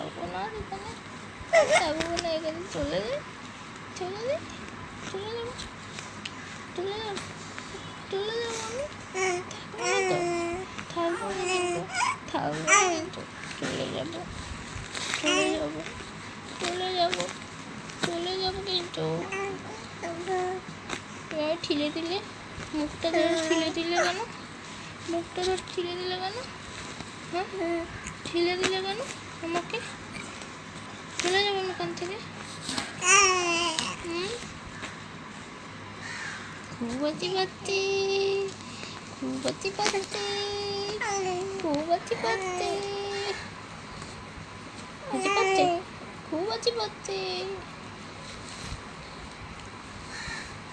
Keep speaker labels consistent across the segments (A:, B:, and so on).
A: থাকব না আর এখানে থাকব না এখানে চলে যাই চলে যাই চলে যাব চলে যাব চলে যাব আমি থাকব না থাকব না কিন্তু চলে যাব চলে যাব চলে যাব চলে যাব কিন্তু ঠিলে দিলে মুখটা ধরে ঠিলে দিলে কেন মুখটা ধরে ঠিলে দিলে কেন হ্যাঁ ঠিলে দিলে কেন আমাকে? চলে যাব আমি এখান থেকে। খুবাতি পাতি খুবাতি পাতি খুবাতি পাতি পাতি খুবাতি পাতি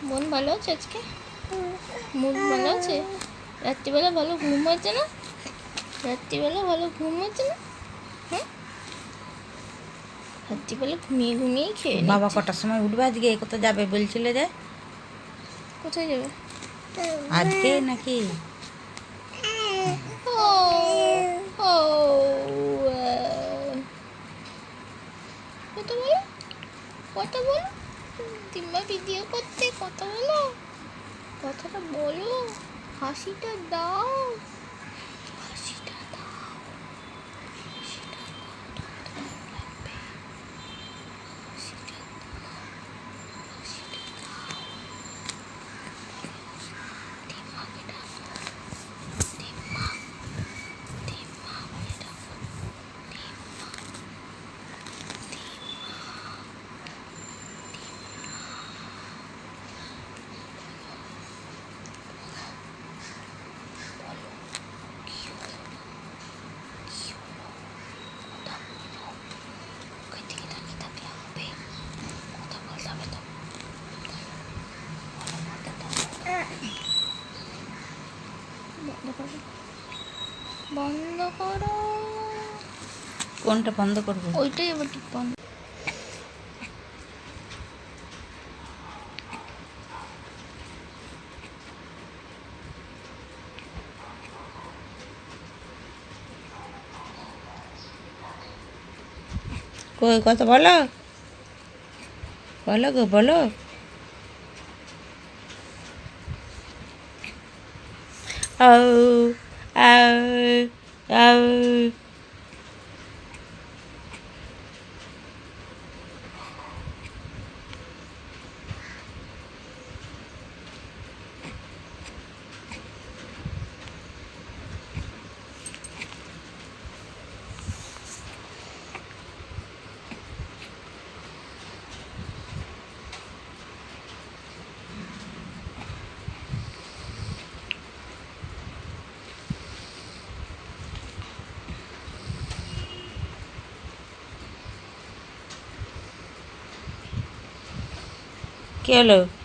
A: মন ভালো আছে আজকে? মুড ভালো আছে? রাত্রিবেলা ভালো ঘুম হয়েছে না? রাত্রিবেলা ভালো ঘুম হয়েছে না? রাত্রিবেলা ঘুমিয়ে ঘুমিয়েই খেয়ে
B: বাবা কটার সময় উঠবে? আজকে কোথায় যাবে বলছিলে যে?
A: কোথায় যাবে?
B: আজকে নাকি।
A: কথা বলো? কথা বলো? দিম্মা ভিডিও করতে কথা বলো? কথাটা বলো হাসিটা দাও হাসিটা দাও হাসিটা দাও, দাও, দাও, লাগবে। হাসিটা দাও, হাসিটা দাও। দিম্মাকে ডাকো দিম্মা দিম্মা বলে ডাকো দিম্মা কি হলো কি হলো কথা বলো ওকে দিকে তাকিয়ে থাকলে হবে কথা বলতে হবে তো বলো বলতে দাও বন্ধ করো বন্ধ করো।
B: কোনটা বন্ধ করব?
A: ওইটাই আবার ঠিক বন্ধ।
B: কই কথা বলো? বলো গো বলো। oh, oh, oh. 耶乐。